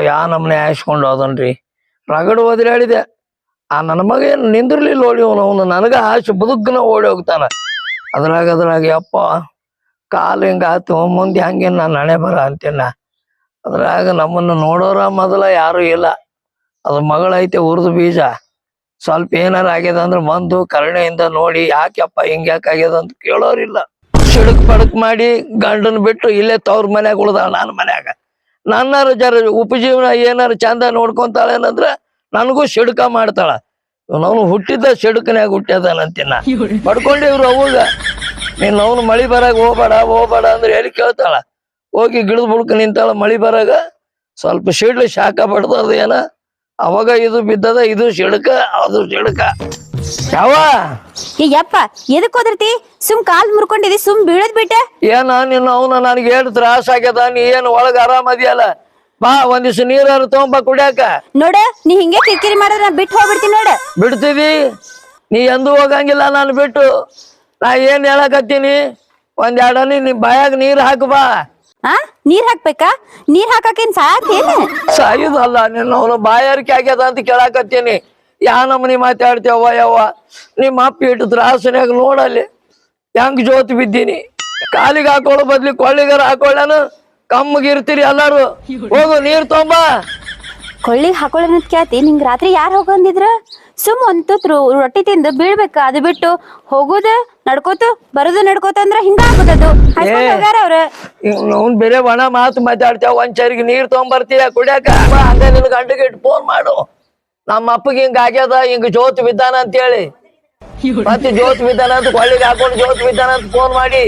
ಯಾ ನಮ್ಮನೆ ಹಾಯಿಸ್ಕೊಂಡು ಹೋದನ್ರಿ. ರಗಡ್ ಹೋದ್ರೆ ಹೇಳಿದೆ. ಆ ನನ್ನ ಮಗ ಏನು ನಿಂದಿರ್ಲಿಲ್ಲ ಓಡಿ ಅವನು. ನನಗೆ ಆಸೆ ಬದುಕನ ಓಡಿ ಹೋಗ್ತಾನ. ಅದ್ರಾಗ ಅದ್ರಾಗ ಯಪ್ಪ, ಕಾಲು ಹಿಂಗಾತು ಮುಂದೆ ಹಂಗೆ ನಾನು ಹಣೆ ಬರ ಅಂತೀನ. ಅದ್ರಾಗ ನಮ್ಮನ್ನು ನೋಡೋರ ಮೊದಲ ಯಾರು ಇಲ್ಲ. ಅದ್ರ ಮಗಳೈತೆ ಉರ್ದು ಬೀಜ. ಸ್ವಲ್ಪ ಏನಾರ ಆಗ್ಯದ ಅಂದ್ರೆ ಬಂದು ಕರುಣೆಯಿಂದ ನೋಡಿ ಯಾಕೆಪ್ಪ ಹಿಂಗೆ ಯಾಕೆ ಅಂತ ಕೇಳೋರಿಲ್ಲ. ಸಿಡಕ್ ಪಡಕ್ ಮಾಡಿ ಗಂಡನ್ ಬಿಟ್ಟು ಇಲ್ಲೇ ತವ್ರ ಮನ್ಯಾಗ ಉಳ್ದಾಳ ನಾನು ಮನ್ಯಾಗ. ನನ್ನಾರು ಜರ ಉಪಜೀವನ ಏನಾರು ಚಂದ ನೋಡ್ಕೊಂತಾಳೇನಂದ್ರ ನನಗೂ ಸಿಡ್ಕ ಮಾಡ್ತಾಳ. ಅವನು ಹುಟ್ಟಿದ್ದ ಸಿಡುಕನ್ಯಾಗ ಹುಟ್ಟ್ಯದಾನಂತಿನ ಪಡ್ಕೊಂಡಿವ್ರು ಅವಾಗ. ನೀನ್ ಅವನು ಮಳಿ ಬರಾಗ ಹೋಗ್ಬೇಡ ಹೋಗ್ಬೇಡ ಅಂದ್ರೆ ಹೇಳಿ ಕೇಳ್ತಾಳ? ಹೋಗಿ ಗಿಡದ ಬುಡ್ಕ ನಿಂತಾಳ ಮಳಿ ಬರಾಗ. ಸ್ವಲ್ಪ ಸಿಡ್ಲು ಶಾಖ ಬಡ್ದದ ಏನ ಅವಾಗ ಇದು ಬಿದ್ದದ, ಇದು ಸಿಡ್ಕ ಅದು ಸಿಡ್ಕ ಯಾವ? ಏ ಯಪ್ಪ ಎದಕ್ ಹೋದಿರ್ತಿ? ಸುಮ್ ಕಾಲ್ ಮುರ್ಕೊಂಡಿದಿ ಸುಮ್ ಬೀಳದ್ ಬಿಟ್ಟೆ? ಏನ ನಿನ್ನ ಅವನ ನನಗೆ ಏನು ತ್ರಾಸ ಆಗ್ಯದ ನೀ ಏನು ಒಳಗ ಆರಾಮದಿಯಲ್ಲ ಬಾ ಒಂದಿವ್ಸ ನೀರಾರು ತಗೊಂಬ ಕುಡಿಯಾಕ. ನೋಡ ನೀ ಹಿಂಗೆ ಕಿರಿಕಿರಿ ಮಾಡಿದ್ರೆ ನಾ ಬಿಟ್ಟು ಹೋಗ್ಬಿಡ್ತೀನಿ ನೋಡ. ಬಿಡ್ತೀವಿ? ನೀ ಎಂದೂ ಹೋಗಂಗಿಲ್ಲ ನಾನು ಬಿಟ್ಟು. ನಾ ಏನ್ ಹೇಳಕತ್ತೀನಿ? ಒಂದ್ ಎರಡನಿ ನೀ ಬಾಯಾಗ ನೀರ್ ಹಾಕು ಬಾ. ಆ ನೀರ್ ಹಾಕ್ಬೇಕಾ? ನೀರ್ ಹಾಕಕೇನ್ ಸಾಕೇನ ಸಾಯುದಲ್ಲ ನಿನ್ನ ಅವನು ಬಾಯಾರಿಕೆ ಆಗ್ಯದ ಅಂತ ಕೇಳಾಕತ್ತೀನಿ. ಯಾ ನಮನಿ ಮಾತಾಡ್ತೇವ ಯಾವ ನಿಮ್ಮ ಅಪ್ಪ ಇಟ್ಟು ತ್ರಾಸನ್ಯಾಗ ನೋಡಲ್ಲಿ ಹೆಂಗ್ ಜೋತ್ ಬಿದ್ದೀನಿ. ಕಾಲಿಗೆ ಹಾಕೊಳ್ಳೋ ಬದ್ಲಿ ಕೊಳ್ಳಿಗಾರ ಹಾಕೊಳ್ಳನ ಕಮ್ಮಗಿರ್ತೀರಿ ಎಲ್ಲಾರು. ಹೋಗು ನೀರ್ ತೊಂಬ. ಕೊಳ್ಳಿಗ್ ಹಾಕೊಳ್ಳೋಣ ಕೇಳ್ತಿ. ನಿಂಗ್ ರಾತ್ರಿ ಯಾರು ಹೋಗಂದಿದ್ರ ಸುಮ್ ತುತ್ತು ರೊಟ್ಟಿ ತಿಂದು ಬೀಳ್ಬೇಕ. ಅದು ಬಿಟ್ಟು ಹೋಗುದ ನಡ್ಕೋತ ಬರುದು ನಡ್ಕೋತ ಅಂದ್ರ ಹಿಂಗ ಆಗುದದು. ಹಾಕ್ಕೊಂಡ್ ಹೋಗ್ಯಾರ ಅವ್ರ. ಅವ್ನ್ ಬೇರೆ ಒಣ ಮಾತು ಮಾತಾಡ್ತೇವ ಒಂದ್ ಚರಿಗೆ ನೀರ್ ತೊಗೊಂಬರ್ತೀಯ ಕುಡಿಯಾಕ? ಹಂಗ ನಿನ್ ಗಂಡಗೆ ಫೋನ್ ಮಾಡು. ನಮ್ಮ ಅಪ್ಪಗೆ ಹಿಂಗ ಆಗ್ಯದ ಹಿಂಗ ಜೋತ್ ಬಿದ್ದಾನ ಅಂತೇಳಿ. ಮತ್ತೆ ಜೋತ್ ಬಿದ್ದಾನ ಅಂತ ಕೊಳ್ಳಿಗೆ ಹಾಕೊಂಡು ಜೋತ್ ಬಿದ್ದಾನ ಅಂತ ಫೋನ್ ಮಾಡಿ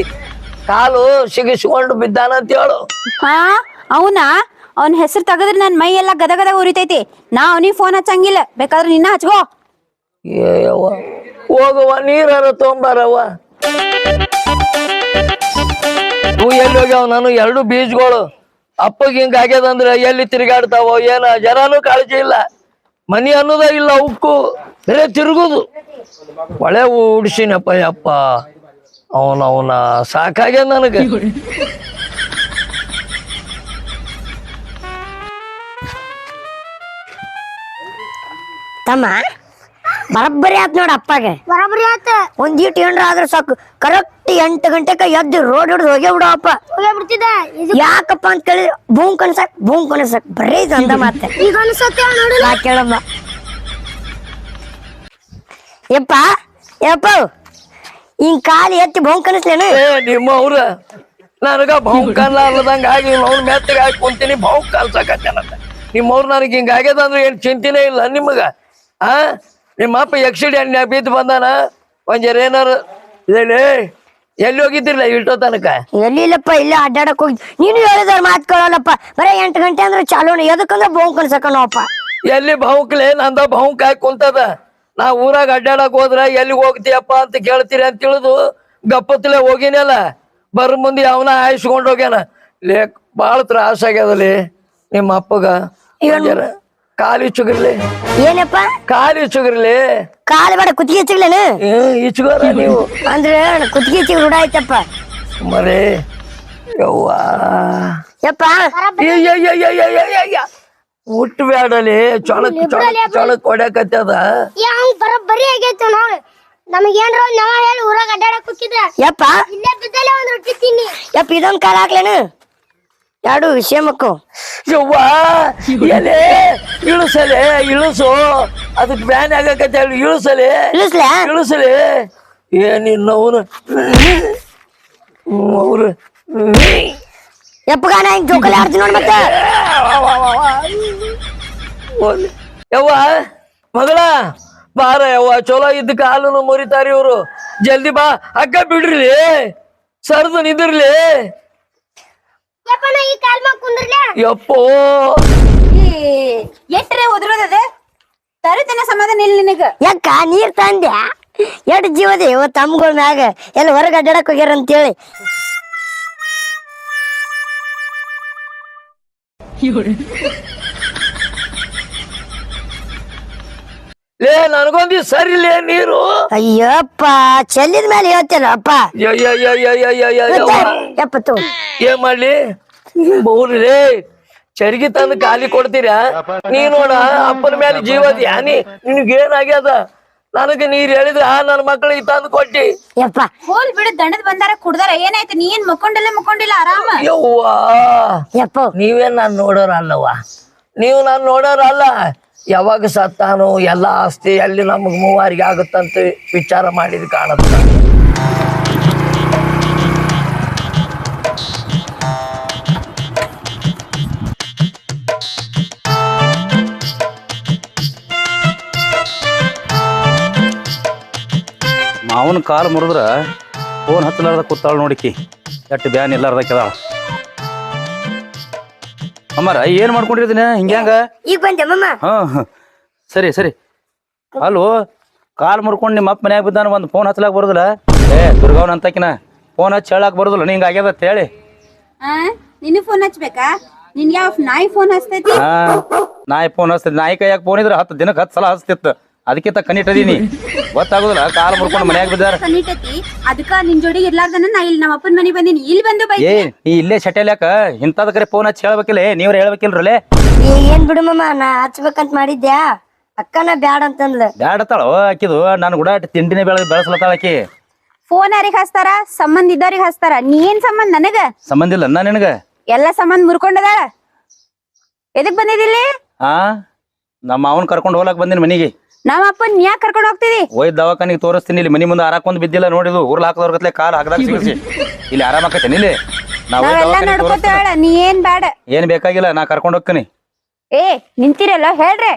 ಕಾಲು ಸಿಗಿಸ್ಕೊಂಡು ಬಿದ್ದಾನ ಅಂತ ಹೇಳು. ಹಾ ಅವನಾ? ಅವನ ಹೆಸರು ತೆಗೆದ್ರೆ ನನ್ ಮೈ ಎಲ್ಲ ಗದ ಗದ ಉರಿತೈತಿ. ನಾ ಅವನಿಗೆ ಫೋನ್ ಹಚ್ಚಂಗಿಲ್ಲ. ಬೇಕಾದ್ರೆ ನಿನ್ನ ಹಚ್ಕೋ. ಏ ನೀರ ನೀರಾರ ತೊಂಬಾರವ್ವ. ಇವು ಎಲ್ಲಿ ಹೋಗ್ಯಾವ ನಾನು? ಎರಡು ಬೀಜಗಳು. ಅಪ್ಪಗೆ ಹಿಂಗ ಆಗ್ಯದಂದ್ರೆ ಎಲ್ಲಿ ತಿರುಗಾಡ್ತಾವೋ ಏನ ಜರಾನು ಕಾಳಜಿ ಇಲ್ಲ. ಮನಿ ಅನ್ನೋದ ಇಲ್ಲ ಉಕ್ಕು. ಬೇರೆ ತಿರುಗುದು. ಒಳೆ ಉಡ್ಸಿನಪ್ಪ ಯಪ್ಪ. ಅವನ ಅವನ ಸಾಕಾಗ್ಯ ನನಗೆ. ತಮ್ಮ? ಬರಬ್ಬರಿ ಆತ್ ನೋಡ ಅಪ್ಪಗೆ. ಬರಬ್ಬರಿ ಆತ. ಒಂದ್ ಈಟ್ ಏನ್ರ ಆದ್ರೆ ಸಾಕು. ಕರೆಕ್ಟ್ ಎಂಟು ಗಂಟೆಕ ಎದ್ದು ರೋಡ್ ಹಿಡಿದು ಹೋಗೇ ಬಿಡು ಅಪ್ಪ ಹೋಗೇ ಬಿಡ್ತಿದ್ದ? ಇದು ಯಾಕಪ್ಪ ಅಂತ ಕೇಳಿದ್ರೆ ಭೂಮ್ ಕನ್ಸಕ್ ಭೂಮ್ ಕನ್ಸಕ್ ಬರೀ ಜಂದ ಅಂದ ಮಾತೆ. ಈಗ ಅನ್ಸತ್ತೆ ನೋಡು ನಾ ಕೇಳಮ್ಮ. ಯಪ್ಪ ಯಪ್ಪ. ಹಿಂಗ್ ಕಾಲು ಎತ್ತಿ ಭೂಮ್ ಕನಸ್ಲೇನು ಏ ನಿಮ್ಮ ಅವ್ರ. ನನಗ ಭೌಂಕಲ್ಲ ಅಲ್ಲದಂಗ ಆಗಿ ಅವ್ನ ಮೆತ್ತಗೆ ಹಾಕಿ ಕುಂತೀನಿ ಭೌಂಕ್ ಅನ್ಸಕತ್ತೇನಂತ ನಿಮ್ಮ ಅವ್ರು ನನಗೆ ಹಿಂಗಾಗ್ಯದ ಅಂದ್ರೆ ಏನ್ ಚಿಂತಿನೇ ಇಲ್ಲ ನಿಮಗ. ಆ? ನಿಮ್ಮ ಅಪ್ಪ ಎಕ್ಸಿಡೆಂಟ್ ಬಿದ್ದು ಬಂದಾನ? ಒಂದ್ ಜರ ಏನಾರು ಹೇಳಿ. ಎಲ್ಲಿ ಹೋಗಿದ್ದಿಲ್ಲ ಇಲ್ಟೋ ತನಕ? ಎಲ್ಲಿ ಇಲ್ಲಪ್ಪ ಇಲ್ಲ ಅಡ್ಡಾಡಕ್ ಹೋಗಿ ನೀನು ಹೇಳಿದಾರ ಮಾತ್ ಕೇಳಲ್ಲಪ್ಪ. ಬರೀ ಎಂಟು ಗಂಟೆ ಅಂದ್ರೆ ಚಾಲೋಣ ಎದಕ್ಕಂದ್ರೆ ಭೂಮ್ ಕನ್ಸಕನಪ್ಪ ಎಲ್ಲಿ ಭೌಂಕ್ಲೆ? ನಂದ ಭೌಂಕ್ ಹಾಕಿ ಕುಂತದ. ನಾ ಊರಾಗ ಅಡ್ಡಾಡಕ್ ಹೋದ್ರ ಎಲ್ಲಿಗೆ ಹೋಗ್ತೀಯಪ್ಪ ಅಂತ ಕೇಳ್ತೀರಿ ಅಂತ ತಿಳಿದು ಗಪ್ಪತ್ಲೆ ಹೋಗಿನಲ್ಲ ಬರ್ ಮುಂದೆ ಅವನ ಆಯ್ಸ್ಕೊಂಡ್ ಹೋಗ್ಯಾನ. ಲೇ ಬಾಳ ತ್ರಾಸ ಆಗ್ಯದಲ್ಲಿ ನಿಮ್ಮ ಅಪ್ಪಗ ಕಾಲು ಇಚ್ಚುಗಿರ್ಲಿ ಏನಪ್ಪ ಕಾಲು ಇಚ್ಚುಗಿರ್ಲಿ ಕಾಲು ಬೇಡ ಕುತ್ತಿಗೆ ಸಿಗ್ಲೇನು ಇಚ್ಚುಗಾರ ನೀವು ಅಂದ್ರೆ ಕುತ್ತಿಗೆ ಚಿಗ್ ರೂಢ ಆಯ್ತಪ್ಪ ಮರೇ ಯವ್ವಾ ಯಪ್ಪ ಹುಟ್ಟು ಬ್ಯಾಡಲಿ ಚೊಳಕ್ ಚೊಳಕ್ ಚೊಳಕ್ ಹೊಡ್ಯಾಕತ್ತದ ಯಾವ ಬರಬ್ಬರಿ ಆಗೈತೆ ನೋಡು ನಮಗೇನ್ರ ಒಂದ್ ನವ ಹೇಳಿ ಊರಾಗ ಅಡ್ಡಾಡಕ್ ಹೋಗಿದ್ರ ಯಪ್ಪ ಇಲ್ಲೇ ಬಿದ್ದಲ್ಲೇ ಒಂದ್ ರೊಟ್ಟಿ ತಿನ್ನಿ ಯಪ್ಪ ಇದೊಂದ್ ಕಾಲ ಹಾಕ್ಲೇನು ಎರಡು ವಿಷಯ ಮಕ್ಕಳು? ಯವ್ವ ಎಲೆ ಇಳಿಸಲೆ ಇಳಿಸು. ಅದಕ್ಕೆ ಬ್ಯಾನ್ ಆಗಕತ್ತೆ ಹೇಳಿ ಇಳಿಸಲೆ. ಇಳಿಸ್ಲ? ಇಳಿಸಲೆ. ಏನಿನ್ನವನು ಅವ್ರು. ಎಪ್ಪಗಾನ ಹಿಂಗ್ ಜೋಕಲಿ ಆಡ್ತೀನಿ ನೋಡ್ ಮತ್ತೆ. ಯವ್ವ ಮಗಳ ಬಾರ ಯವ್ವ ಚಲೋ ಇದ್ದ ಕಾಲನು ಮುರಿತಾರಿ ಇವರು. ಜಲ್ದಿ ಬಾ ಅಕ್ಕ ಬಿಡ್ರಿ ಸರ್ದು ನಿಂದಿರ್ಲಿ. ಯಪ್ಪ! ಎಟ್ರೆ ಉದ್ರೋದದ ತರತನ ಸಮಾಧಾನ ಇಲ್ಲ ನಿನಗ. ಯಾಕ ನೀರ್ ತಂದೆ ಎಡ್ ಜೀವದ ಇವ ತಮ್ಗಳ ಮ್ಯಾಗ? ಎಲ್ಲ ಹೊರಗೆ ಅಡ್ಡಾಡಕ್ ಹೋಗ್ಯಾರ ಅಂತೇಳಿ. ಲೇ ನನಗೊಂದ್ ಸರಿ ಲೇ ನೀರು. ಅಯ್ಯಪ್ಪ ಚೆಲ್ಲಿದ ಮೇಲೆ ಹೇಳ್ತೇನಪ್ಪ ಯಪ್ಪ ಏನ್ ಮಾಡ್ಲಿ? ಬಹುರಿ ರೇ ಚರಿಗಿ ತಂದು ಖಾಲಿ ಕೊಡ್ತೀರ? ನೀ ನೋಡ ಅಪ್ಪನ ಮೇಲೆ ಜೀವದ ಯಾನಿ ನಿನ್ಗೇನಾಗ್ಯದ ನನಗೆ ನೀರ್ ಹೇಳಿದ್ರ ನನ್ ನನ್ನ ಮಕ್ಕಳಿಗೆ ತಂದು ಕೊಟ್ಟಿ. ಯಪ್ಪ. ಹೋಲ್ ಬಿಡು ದಂಡದ ಬಂದಾರ ಕುಡ್ದಾರ ಏನಾಯ್ತು? ನೀನ್ ಮಕ್ಕೊಂಡಿಲ್ಲ ಮಕ್ಕೊಂಡಿಲ್ಲ ಆರಾಮ? ಯವ್ವಾ. ಯಪ್ಪ. ನೀವೇನ್ ಅಲ್ಲವಾ ನೀವ್ ನೀವು ನೋಡೋರ ನೋಡೋರಲ್ಲ. ಯಾವಾಗ ಸತ್ತಾನು ಎಲ್ಲ ಆಸ್ತಿ ಎಲ್ಲಿ ನಮಗೆ ಮೂವಾರಿಗೆ ಆಗುತ್ತಂತ ವಿಚಾರ ಮಾಡಿದ ಕಾಣತ್ತ ಮಾವನ ಕಾಲು ಮುರಿದ್ರ ಫೋನ್ ಹತ್ತಲಾರ್ದ ಕೂತಾಳ ನೋಡಿಕಿ. ಎಟ್ಟು ಬ್ಯಾನ್ ಇಲ್ಲಾರ್ದ ಕೆದಾಳ ಅಮ್ಮಾರ ಏನ್ ಮಾಡ್ಕೊಂಡಿರ್ತೀನಿ ಹಿಂಗ್ಯಾಂಗ? ಈಗ ಬಂದೆ ಮಮ್ಮ ಹಾ ಹಾ. ಸರಿ ಸರಿ. ಅಲ್ಲೋ ಕಾಲ್ ಮುರ್ಕೊಂಡು ನಿಮ್ಮ ಅಪ್ಪ ಮನ್ಯಾಗ ಬಿದ್ದಾನ ಒಂದು ಫೋನ್ ಹಚ್ಚಲಾಕ್ ಬರುದಿಲ್ಲ? ಏ ದುರ್ಗಾವನ ಅಂತಕಿನ ಫೋನ್ ಹಚ್ಚಿ ಹೇಳಕ್ ಬರುದಿಲ್ಲ ನಿಂಗೆ ಆಗ್ಯದ ಅಂತ ಹೇಳಿ. ಆ ನಿನ್ನ ಫೋನ್ ಹಚ್ಬೇಕಾ? ಯಾವ ನಾಯಿ ಫೋನ್ ಹಚ್ತೈತಿ? ಹಾ ನಾಯಿ ಫೋನ್ ಹಚ್ತದ ನಾಯಿ ಕೈಯಾಗ ಫೋನ್ ಇದ್ರೆ ಹತ್ತು ದಿನಕ್ಕೆ ಹತ್ತು ಸಲ ಹಚ್ತಿತ್ತು. ಅದಕ್ಕಿಂತ ಕನಿಟ್ಟದೀನಿ ಗೊತ್ತಾಗುದಿಲ್ಲ ಕಾಲ ಮುರ್ಕೊಂಡು ಮನ್ಯಾಗ ಬಿದ್ದಾರ. ಅದಕ್ಕ ನಿನ್ ಜೋಡಿ ಇರ್ಲಾರ್ದನ ನಾ ಇಲ್ಲಿ ನಮ್ಮ ಅಪ್ಪನ ಮನೆ ಬಂದಿನಿ. ಇಲ್ಲಿ ಬಂದು ಬೈ ಏ ನೀ ಇಲ್ಲೇ ಶಟಲ್ ಯಾಕ ಇಂಥದ್ ಕರೆ ಫೋನ್ ಹಚ್ಚಿ ಹೇಳ್ಬೇಕಿಲ್ಲ ನೀವ್ರ ಹೇಳ್ಬೇಕಿಲ್ರಲ್ಲೇ ಏನ್ ಬಿಡು ಮಮ್ಮ ನಾ ಹಚ್ಬೇಕಂತ ಮಾಡಿದ್ಯಾ? ಅಕ್ಕನ ಬ್ಯಾಡ ಅಂತಂದ್ಲ. ಬ್ಯಾಡತ್ತಾಳ ಆಕಿದು ನಾನು ಕೂಡ ತಿಂಡಿನೇ ಬೆಳೆ ಬೆಳೆಸ್ಲತ್ತಾಳ ಆಕಿ. ಫೋನ್ ಯಾರಿಗ್ ಹಚ್ತಾರ? ಸಂಬಂಧ ಇದ್ದವ್ರಿಗೆ ಹಚ್ತಾರ? ನೀ ಏನ್ ಸಂಬಂಧ ನನಗ? ಸಂಬಂಧ ಇಲ್ಲ ನಾ ನಿನಗ? ಎಲ್ಲ ಸಂಬಂಧ ಮುರ್ಕೊಂಡದಾಳ? ಎದಕ್ ಬಂದಿದಿಲ್ಲಿ ಆ ನಮ್ಮ ಅವನ್ ಕರ್ಕೊಂಡು ಹೋಗ್ಲಾಕ್ ಬಂದಿನಿ ಮನಿಗೆ. ನಮ್ಮ ಅಪ್ಪನ್ ನೀ ಯಾಕೆ ಕರ್ಕೊಂಡು ಹೋಗ್ತಿದಿ. ಒಯ್ದ ದವಾಖಾನಿಗೆ ತೋರಿಸ್ತೀನಿ ಇಲ್ಲಿ ಮನಿ ಮುಂದೆ ಹಾರಾಕೊಂಡ್ ಬಿದ್ದಿಲ್ಲ ನೋಡಿದು ಊರ್ ಹಾಕದವ್ರ ಗತ್ಲೆ ಕಾಲ್ ಹಾಕದಾಗ ಸಿಗಿಸಿ. ಇಲ್ಲಿ ಆರಾಮಾಕೈತೆ ಇಲ್ಲಿ? ನಾವು ನಾವೆಲ್ಲ ದವಾಖಾನಿಗ್ ತೋರಿಸ್ತೀನಿ. ನಡ್ಕೋತಾಳ ನೀ ಏನ್ ಬೇಡ ಏನ್ ಬೇಕಾಗಿಲ್ಲ ನಾ ಕರ್ಕೊಂಡು ಹೋಗ್ತೀನಿ. ಏ ನಿಂತಿರಲ್ಲ ಹೇಳ್ರಿ.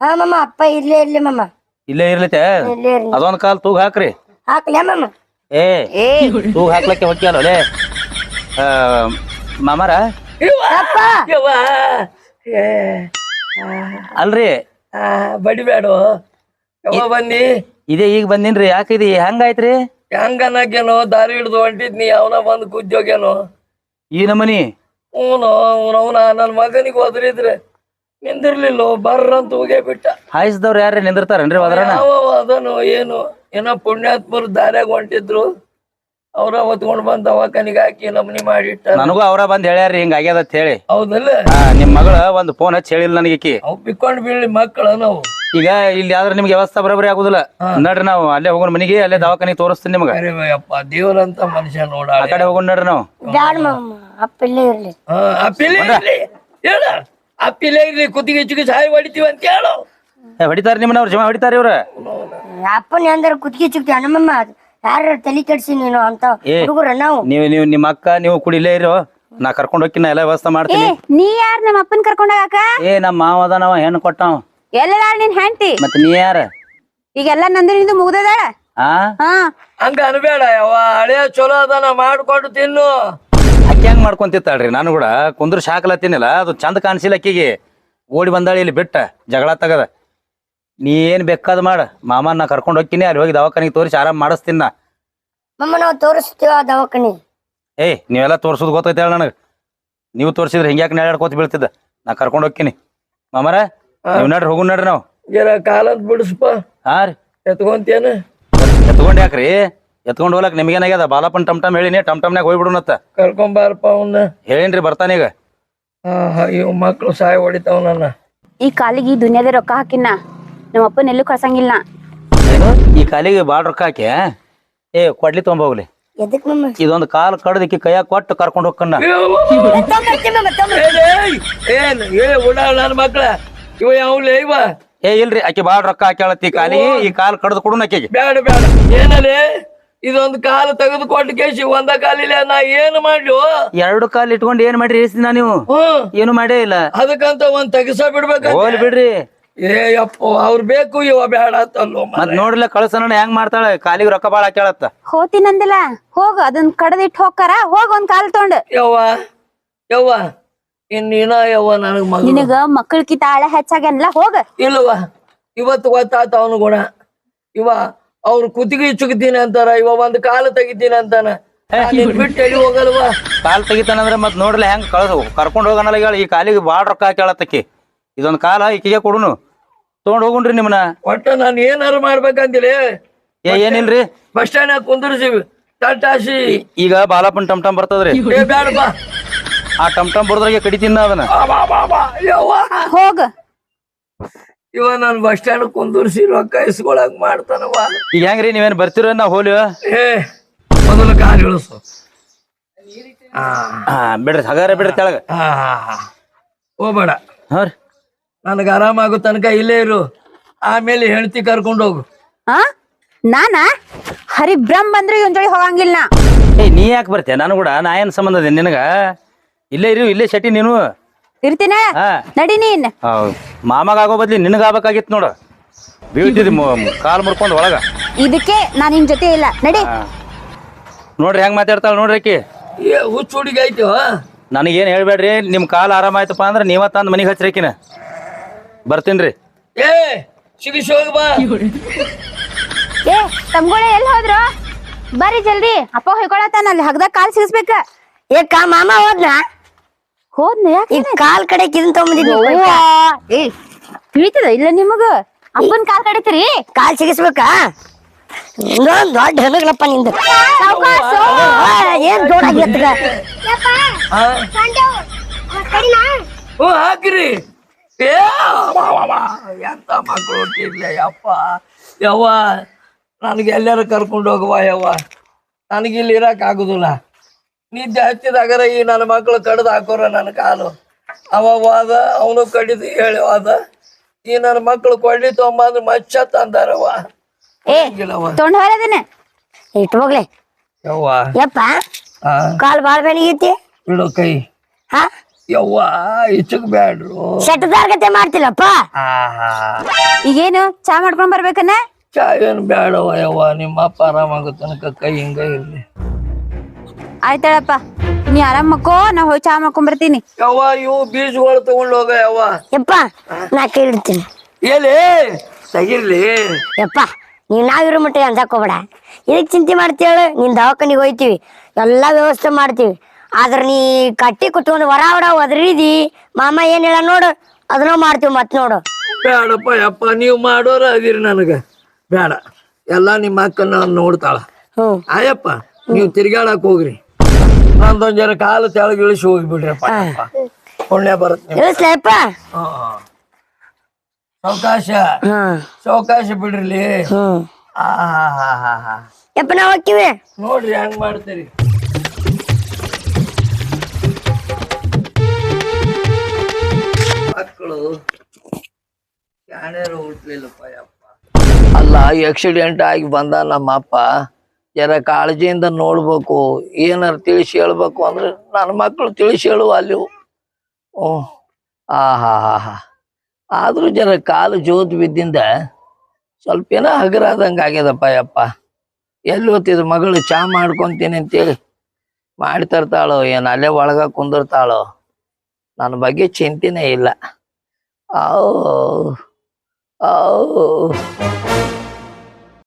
ಹಾ ಮಮ್ಮ ಅಪ್ಪ ಇರ್ಲೇ ಇರ್ಲಿ ಮಮ್ಮ ಇಲ್ಲೇ ಇರ್ಲೈತೆ? ಇರ್ಲೇ ಇರ್ಲಿ. ಅದೊಂದ್ ಕಾಲ್ ತೂಗ್ ಹಾಕ್ರಿ. ಹಾಕ್ಲೇ ಮಮ್ಮ ಏ ಏ. ತೂಗ್ ಹಾಕ್ಲಕ್ಕೆ ಹೊಕ್ಕಿಯಲ್ಲ ಲೇ. ಆ, ಮಾಮಾರ? ಯವ್ವ. ಏ. ಅಲ್ರಿ ಬಡಿಬೇಡ. ಯಾವಾಗ ಬನ್ನಿ. ಇದೇ ಈಗ ಬಂದಿನ್ರಿ. ಯಾಕಿದಿ ಹೆಂಗಾಯ್ತ್ರಿ? ಹೆಂಗನ್ನಕೇನೋ ದಾರಿ ಹಿಡಿದು ಹೊಂಟಿದ್ನಿ ಅವನ ಬಂದು ಕುಜ್ಜೋಗ್ಯಾನೋ ಈ ನಮನಿ? ಅವನು ಅವನ ನನ್ನ ಮಗನಿಗೆ ಒದರಿದ್ರೆ ನಿಂದಿರ್ಲಿಲ್ಲ ಬರ್ರಂತ ಹೋಗೇ ಬಿಟ್ಟ. ಹಾಯಿಸಿದವ್ರು ಯಾರು ನಿಂದಿರ್ತಾರೇನ್ರಿ ಹೋದ್ರನ ಯಾವ ಅದನು ಏನು ಏನೋ ಪುಣ್ಯಾತ್ಮರು ದಾರ್ಯಾಗ ಹೊಂಟಿದ್ರು. ಅವ್ರ ಹೊತ್ಕೊಂಡ್ ಬಂದ್ ದವಾಖಾನಿಗೆ ಹಾಕಿ ನಮ್ನಿ ಮಾಡಿಟ್ಟ ನನಗೂ ಅವ್ರ ಬಂದ್ ಹೇಳ್ಯಾರಿ ಹಿಂಗ ಆಗ್ಯದ ಅಂತ ಹೇಳಿ. ಹೌದಲ್ಲ? ಆ, ನಿಮ್ ಮಗಳ ಒಂದ್ ಫೋನ್ ಹಚ್ಚಿ ಹೇಳಿಲ್ಲ ನನಗೆ ಈಕಿ. ಅವ್ ಬಿಕ್ಕೊಂಡ್ ಬೀಳಿ ಮಕ್ಕಳ ನಾವು. ಈಗ ಇಲ್ಲಿ ಆದ್ರೆ ನಿಮ್ಗೆ ವ್ಯವಸ್ಥೆ ಬರಬರಿ ಆಗುದಿಲ್ಲ. ನಡ್ರಿ ನಾವು ಅಲ್ಲೇ ಹೋಗೋಣ ಮನಿಗೆ ಅಲ್ಲೇ ದವಾಖಾನಿಗೆ ತೋರಿಸ್ತೀನಿ ನಿಮ್ಗೆ. ಅರೆ ಅಪ್ಪ ದೇವ್ರಂತ ಮನುಷ್ಯ ನೋಡ ಆ ಕಡೆ ಹೋಗೋಣ ನಡ್ರಿ ನಾವು. ಬ್ಯಾಡ ಮಮ್ಮ ಅಪ್ಪ ಇಲ್ಲೇ ಇರ್ಲಿ. ಅಪ್ಪಿಲೇ ಇರ್ಲಿ. ಹೇಳ ಅಪ್ಪಿಲೇ ಇರ್ಲಿ ಕುತ್ತಿಗೆ ಹೆಚ್ಚಿಗೆ ಸಹಾಯ ಹೊಡಿತೀವಿ ಅಂತ ಕೇಳು. ಏ, ಹೊಡಿತಾರ ನಿಮ್ಮನ್ನ ಅವ್ರ ಜಮ ಹೊಡಿತಾರ ಇವ್ರ. ಅಪ್ಪನ ಅಂದ್ರ ಕುತ್ತಿಗೆ ಚುಕ್ತಿ ಯಾರ ತಲೆ ಕೆಡ್ಸಿ ನೀನು ಅಂತ ಏ. ಹುಡುಗರ ನಾವು. ನೀವು ನೀವು ನಿಮ್ಮ ಅಕ್ಕ ನೀವು ಕುಡಿಲೇ ಇರೋ. ನಾ ಕರ್ಕೊಂಡ್ ಹೋಗ್ತೀನಿ ಎಲ್ಲ ವ್ಯವಸ್ಥೆ ಮಾಡ್ತೀನಿ. ನೀ ಯಾರ್ ನಮ್ಮ ಅಪ್ಪನ್ ಕರ್ಕೊಂಡಾಗ ಏ ನಮ್ಮ ಮಾವ ನಾವ ಹೆಣ್ಣು ಕೊಟ್ಟವ ಎಲ್ಲದಾಳ ನಿನ್ ಹೆಂಡತಿ? ಮತ್ತೆ ನೀ ಯಾರ? ಈಗೆಲ್ಲ ನಂದು ನಿಂದು ಮುಗ್ದದಾಳ? ಆ? ಹಾ. ಹಂಗ ಅನ್ಬೇಡ ಯವ್ವ ಹಳೆಯ ಚಲೋ ಅದನ ಮಾಡ್ಕೊಂಡು ತಿನ್ನು. ಅಕ್ಕಿ ಹೆಂಗ್ ಮಾಡ್ಕೊಂತಿತ್ತಾಳ್ರಿ? ನಾನು ಕೂಡ ಕುಂದ್ರ ಶಾಕಲತ್ತೀನಿಲ್ಲ ಅದು ಚಂದ ಕಾಣಿಸಿಲ್ಲ ಅಕ್ಕಿಗೆ. ಓಡಿ ಬಂದಾಳಿ ಇಲ್ಲಿ ಬಿಟ್ಟ ಜಗಳ ತಗದ. ನೀ ಏನ್ ಬೇಕಾದ್ ಮಾಡ. ಮಾಮ ನಾ ಕರ್ಕೊಂಡ್ ಹೋಗ್ತೀನಿ ಅಲ್ಲಿ ಹೋಗಿ ದವಾಖಾನಿಗೆ ತೋರಿಸಿ ಆರಾಮ್ ಮಾಡಿಸ್ತೀನಿ ನಾ. ಮಮ್ಮ ನಾವು ತೋರಿಸ್ತೀವ ಆ ದವಾಖಾನಿ? ಏಯ್ ನೀವೆಲ್ಲ ತೋರ್ಸೋದು ಗೊತ್ತೈತೆ ಹೇಳ ನನಗೆ. ನೀವು ತೋರಿಸಿದ್ರೆ ಹಿಂಗ್ಯಾಕ ನೆಳಾಡ್ಕೋತ ಬೀಳ್ತಿದ್ದ. ನಾ ಕರ್ಕೊಂಡು ಹೋಗ್ತೀನಿ. ಮಾಮರ ನೀವು ನಡ್ರಿ ಹೋಗು ನಡ್ರಿ ನಾವು. ಜರ ಕಾಲದ್ ಬಿಡಿಸ್ಪ. ಹಾ ರೀ. ಎತ್ಕೊಂತೇನ? ಎತ್ಕೊಂಡ್ ಯಾಕ್ರಿ? ಎತ್ಕೊಂಡ್ ಹೋಗ್ಲಕ್ ನಿಮ್ಗೇನಾಗ್ಯದ? ಬಾಲಪ್ಪನ್ ಟಮ್ ಟಮ್ ಹೇಳಿನಿ ಟಮ್ ಟಮ್ನಾಗ ಹೋಗ್ಬಿಡುನತ್ತ. ಕರ್ಕೊಂಬಾರಪ್ಪ ಅವನ್ನ ಹೇಳಿನ್ರಿ ಬರ್ತಾನೀಗ ಇವ್ ಮಕ್ಳು ಸಾಯ ಹೊಡಿತಾವ ನನ್ನ. ಈ ಕಾಲಿಗೆ ಈ ದುನಿಯಾದ ರೊಕ್ಕ ಹಾಕಿನ? ನಮ್ಮ ಅಪ್ಪನ ಎಲ್ಲೂ ಕಳ್ಸಂಗಿಲ್ಲ. ಏನು ಈ ಕಾಲಿಗೆ ಬಾಳ ರೊಕ್ಕ ಹಾಕಿ ಏ ಕೊಡ್ಲಿ ತೊಗೊಂಬೋಗ್ಲಿ ಎದಕ್ ಇದೊಂದು ಕಾಲ್ ಕಡ್ದಕ್ಕೆ ಕೈಯಾಗ ಕೊಟ್ಟು ಕರ್ಕೊಂಡು ಹೋಗ್ಕಣ್ಣ. ಏನ್ ಏ ಉಡಾಳ ನನ್ನ ಮಕ್ಳ. ಇವ ಯಾವ್ಲೇ ಇವ? ಏ ಇಲ್ರಿ ಆಕಿ ಬಾಳ್ ರೊಕ್ಕ ಹಾಕ್ಯಾಳತ್ತಿ ಕಾಲಿಗೆ ಈ ಕಾಲ್ ಕಡ್ದು ಕೊಡು ಆಕೆಗೆ. ಬೇಡ ಬೇಡ ಏನಲ್ಲಿ ಇದೊಂದು ಕಾಲು ತೆಗೆದು ಕೊಟ್ಟು ಕೇಸಿ ಒಂದ ಕಾಲಿಲ್ಲ ನಾ ಏನು ಮಾಡ್ಲು? ಎರಡು ಕಾಲು ಇಟ್ಕೊಂಡು ಏನ್ ಮಾಡ್ರಿ ಇಳಿಸಿದ ನೀವು. ಹ್ಮ್. ಏನು ಮಾಡೇ ಇಲ್ಲ. ಅದಕ್ಕಂತ ಒಂದ್ ತೆಗಿಸ ಬಿಡ್ಬೇಕು ಬಿಡ್ರಿ. ಏ ಅಪ್ಪ ಅವ್ರು ಬೇಕು ಇವ ಬೇಡ ಅಂತಲ್ಲೋ ಮತ್ ನೋಡ್ಲ ಕಳ್ಸನ ಹೆಂಗ್ ಮಾಡ್ತಾಳೆ? ಕಾಲಿಗೆ ರೊಕ್ಕ ಬಾಳ ಕೇಳತ್ತ. ಹೋತಿನಂದಿಲ್ಲ ಹೋಗ ಅದನ್ ಕಡದಿಟ್ಟು ಹೋಗ್ತಾರ ಹೋಗ ಒಂದ್ ಕಾಲ್ ತೊಗೊಂಡ್ ಯವ್ವ ಯವ್ವ ಇನ್ನೀನ ಯವ್ವ ನನಗ್ ಮಗ ನಿನಗ ಮಕ್ಕಳಕಿತ ತಾಳೆ ಹೆಚ್ಚಾಗ್ಯಾನಲ್ಲ ಹೋಗ. ಇಲ್ವ ಇವತ್ತು ಗೊತ್ತಾತ ಅವನು ಗುಣ. ಇವ ಅವ್ರು ಕುತ್ತಿಗೆ ಚುಗಿದ್ದೀನಿ ಅಂತಾರ ಇವ ಒಂದ್ ಕಾಲು ತೆಗಿತೀನಿ ಅಂತಾನ. ನೀನ್ ಬಿಟ್ಟು ಎಲ್ಲಿ ಹೋಗಲ್ವಾ? ಕಾಲ್ ತೆಗಿತಾನಂದ್ರ ಮತ್ ನೋಡ್ಲ ಹೆಂಗ್ ಕಳ್ಸ? ಕರ್ಕೊಂಡ್ ಹೋಗನಲ್ಲ ಹೇಳ ಈ ಕಾಲಿಗೆ ಬಾಳ ರೊಕ್ಕ ಹಾಕ್ಯಾಳತ್ತಕ್ಕಿ ಇದೊಂದ್ ಕಾಲ ಈಕಿಗೆ ಕೊಡುನು. ತಗೊಂಡ್ ಹೋಗುಣ್ರಿ ನಿಮ್ನ. ಒಟ್ಟ ನಾನು ಏನಾರು ಮಾಡ್ಬೇಕಂತೀರಿ ಏ ಏನಿಲ್ರಿ ಬಸ್ ಸ್ಟ್ಯಾಂಡ್ ಕುಂದಿರ್ಸಿವಿ. ತಟ್ಟಾಸಿ ಈಗ ಬಾಲಪ್ಪನ್ ಟಮ್ ಟಮ್ ಬರ್ತದ್ರಿ. ಏ ಬಾ. ಆ ಟಮ್ ಟಮ್ ಬರ್ದ್ರಾಗೆ ಕಡಿತೀನಿ ನಾ ಅದನ್ನ ಆ, ಬಾ, ಬಾ, ಬಾ. ಯವ್ವ. ಹೋಗ. ಇವ ನಾನು ಬಸ್ ಸ್ಟ್ಯಾಂಡ್ ಕುಂದರ್ಸಿ ರೊಕ್ಕ ಇಸ್ಕೊಳಕ್ ಮಾಡ್ತಾನವ ಈಗ ಹೆಂಗ್ರಿ ನೀವೇನ್ ಬರ್ತೀರ ನಾ ಹೋಲಿ ಏ ಮೊದಲು ಕಾರ್ ಇಳಿಸು. ಆ, ಹಾ ಬಿಡ್ರಿ ಹಗಾರ ಬಿಡ್ರಿ ತೆಳಗ. ಆ, ಹಾ ಹಾ ಹೋಗ್ಬೇಡ. ಹಾ ರೀ ನನಗೆ ಆರಾಮಾಗೋ ತನಕ ಇಲ್ಲೇ ಇರು. ಆಮೇಲೆ ಹೆಂಡತಿ ಕರ್ಕೊಂಡು ಹೋಗು. ಆ? ನಾನ? ಹರಿಬ್ರಹ್ಮ ಬಂದ್ರೆ ಇವನ್ ಜೋಡಿ ಹೋಗಂಗಿಲ್ಲ ನಾ. ಏ ನೀ ಯಾಕೆ ಬರ್ತೀಯ? ನಾನು ಕೂಡ ನಾ ಏನ್ ಸಂಬಂಧ ಇದೆ ನಿನಗ? ಇಲ್ಲೇ ಇರು ಇಲ್ಲೇ ಶೆಟ್ಟಿ ನೀನು. ಇರ್ತೀನ? ಹಾ ನಡಿ ನೀನ್. ಮಾಮಾಗೋ ಮಾಮಗ ಆಗೋ ಬದ್ಲಿ ನಿನಗ ಆಗ್ಬೇಕಾಗಿತ್ತು ನೋಡು ಬೀಳ್ತಿದ್ದಿ ಕಾಲ್ ಮುರ್ಕೊಂಡು ಒಳಗ. ಇದಕ್ಕೆ ನಾನ್ ನಿನ್ ಜೊತೆ ಇಲ್ಲ. ನಡಿ. ನೋಡ್ರಿ ಹೆಂಗ್ ಮಾತಾಡ್ತಾಳ ನೋಡ್ರಿ ಆಕಿ ಏ ಹುಚ್ಚು ಹುಡುಗಿ ಆಯ್ತು ನನಗೇನ್ ಹೇಳ್ಬೇಡ್ರಿ ನಿಮ್ ಕಾಲ್ ಆರಾಮಾಯ್ತಪ್ಪ ಅಂದ್ರೆ ನೀವ ತಂದ್ ಮನಿಗ್ ಹಚ್ರಿಕಿನ ಬರ್ತೀನ್ರಿ ಏ ಸಿಗಿಸಿ ಹೋಗಿ ಬಾ. ಏ ತಮ್ಗೋಳೆ ಎಲ್ಲಿ ಹೋದ್ರು? ಬರ್ರಿ ಜಲ್ದಿ. ಅಪ್ಪ ಹೊಯ್ಕೊಳತಾನ ಅಲ್ಲಿ ಹಗ್ದಾಗ ಕಾಲ್ ಸಿಗಿಸ್ಬೇಕ. ಕಾ ಮಾಮ ಹೋದ್ನ? ಹೋದ್ನ ಯಾಕೆ ಈಗ ಕಾಲ್ ಕಡೆ ಕಿದ್ ತಗೊಂಬಂದಿದ್ವಿ ಏ ತಿಳಿತದ ಇಲ್ಲ ನಿಮಗ? ಅಪ್ಪನ್ ಕಾಲ್ ಕಡಿತೀರಿ? ಕಾಲ್ ಸಿಗಿಸ್ಬೇಕಾ? ಇನ್ನೊಂದ್ ದೊಡ್ಡ ಹೆಣಗ್ಲಪ್ಪ ನಿಂದ. ಏನ್ ದೊಡ್ಡ ಆ? ಓ ಹಾಕ್ರಿ. ಏ. ಎಂತ ಮಕ್ಕಳು ಹುಟ್ಟಿರ್ಲಿ ಯಪ್ಪ ಯವ್ವ ನನಗೆ ಎಲ್ಲಾರು ಕರ್ಕೊಂಡು ಹೋಗುವ ಯವ್ವ. ನನಗೆ ಇಲ್ಲಿ ಇರಕ್ ಆಗುದಿಲ್ಲ. ನಿದ್ದೆ ಹಚ್ಚಿದಾಗರ ಈ ನನ್ನ ಮಕ್ಕಳು ಕಡ್ದು ಹಾಕೋರ ನನ್ನ ಕಾಲು. ಅವ ವಾದ ಅವನು ಕಡಿದು ಹೇಳಿ ಈ ನನ್ನ ಮಕ್ಕಳು ಕೊಳ್ಳಿ ತೊಗೊಂಬಂದು ಮಚ್ಚ ತಂದಾರವ್ವ ಏ ಇಲ್ಲವ್ವ. ತೊಂಡ್ ಹೊರದನೆ ಇಟ್ಟು ಹೋಗ್ಲಿ. ಯವ್ವ. ಯಪ್ಪ ಆ. ಕಾಲ್ ಬಾಳ್ ಬೆನಿಗೈತಿ ಬಿಡು ಕೈ. ಹಾ? ಯವ್ವ ಇಚ್ಚಕ್ ಬ್ಯಾಡ್ರು. ಶೆಟ್ಟದಾರ್ ಗತೆ ಮಾಡ್ತಿಲ್ಲಪ್ಪ ಈಗೇನು ಚಾ ಮಾಡ್ಕೊಂಡ್ ಬರ್ಬೇಕನ್ನ? ಚಾ ಏನ್ ಬೇಡವ ಯವ್ವ ನಿಮ್ಮ ಅಪ್ಪ ಆರಾಮಾಗೋ ತನಕ ಕೈ ಹಿಂಗ ಇರ್ಲಿ. ಆಯ್ತಾಳಪ್ಪ ನೀ ಆರಾಮ್ ಮಕ್ಕೋ ನಾ ಹೋಗಿ ಚಾ ಮಾಡ್ಕೊಂಡ್ ಬರ್ತೀನಿ. ಯವ್ವ ಇವು ಬೀಜಗಳು ತಗೊಂಡ್ ಹೋಗ ಯವ್ವ. ಯಪ್ಪ ನಾ ಕೇಳಿರ್ತೀನಿ. ಎಲ್ಲಿ? ತಗಿರ್ಲಿ. ಯಪ್ಪ ನೀವ್ ನಾವಿರೋ ಮಟ್ಟ ಅಂತ ಹೋಗ್ಬೇಡ. ಇದಕ್ ಚಿಂತೆ ಮಾಡ್ತೀವಳು ನಿನ್ ದವಾಖಾನಿಗೆ ಹೋಯ್ತಿವಿ. ಎಲ್ಲಾ ವ್ಯವಸ್ಥೆ ಮಾಡ್ತೀವಿ. ಆದ್ರ ನೀ ಕಟ್ಟಿ ಕುತ್ಕೊಂಡು ಹೊರ ಹೊಡ ಒದರಿದಿ ಮಾಮ ಏನ್ ಹೇಳ ನೋಡು ಅದನ್ನ ಮಾಡ್ತೀವಿ ಮತ್ ನೋಡು. ಬೇಡಪ್ಪ ಯಪ್ಪ ನೀವು ಮಾಡೋರ ಅದಿರಿ ನನಗ. ಬೇಡ ಎಲ್ಲ ನಿಮ್ಮ ಅಕ್ಕನ ನೋಡ್ತಾಳ. ಹ್ಮ್ ಆಯಪ್ಪ ನೀವು ತಿರ್ಗಾಡಕ್ ಹೋಗ್ರಿ. ನಂದೊಂದ್ ಜನ ಕಾಲು ತೆಳಗ್ ಇಳಿಸಿ ಹೋಗ್ಬಿಡ್ರಪ್ಪ. ಪುಣ್ಯ ಬರುತ್ತೆ. ಇಳಿಸ್ಲಪ್ಪ ಹಾ. ಸಾವ್ಕಾಶ ಹ್ಮ್ ಸಾವ್ಕಾಶ ಬಿಡ್ರಿ ಹ್ಮ್ ಆ ಹಾ ಹಾ ಹಾ ಯಪ್ಪ ನಾವ್ ಹೋಗ್ತೀವಿ. ನೋಡ್ರಿ ಹೆಂಗ್ ಮಾಡ್ತೀರಿ. ಮಕ್ಕಳು. ಯಾಣ್ಯಾರು ಹುಟ್ಲಿಲ್ಲಪ್ಪ ಯಪ್ಪ. ಅಲ್ಲ ಆಕ್ಸಿಡೆಂಟ್ ಆಗಿ ಬಂದ ನಮ್ಮ ಅಪ್ಪ. ಜರ ಕಾಳಜಿಯಿಂದ ನೋಡ್ಬೇಕು. ಏನಾರು ತಿಳಿಸಿ ಹೇಳ್ಬೇಕು ಅಂದ್ರೆ ನನ್ನ ಮಕ್ಕಳು ತಿಳಿಸಿ ಹೇಳುವ ಅಲ್ಲಿ. ಓ, ಆ, ಹಾ ಹಾ ಹಾ. ಆದ್ರೂ ಜರ ಕಾಲು ಜೋತ್ ಬಿದ್ದಿಂದ ಸ್ವಲ್ಪ ಏನೋ ಹಗರಾದಂಗ ಆಗ್ಯದಪ್ಪ ಯಪ್ಪ. ಎಲ್ಲಿ ಹೊತ್ತಿದ ಮಗಳು ಚಾ ಮಾಡ್ಕೊಂತೀನಿ ಅಂತೇಳಿ ಮಾಡಿ ತರ್ತಾಳೋ, ಏನ್ ಅಲ್ಲೇ ಒಳಗ ಕುಂದಿರ್ತಾಳೋ. ನನ್ನ ಬಗ್ಗೆ ಚಿಂತೆನೇ ಇಲ್ಲ. Oh, oh.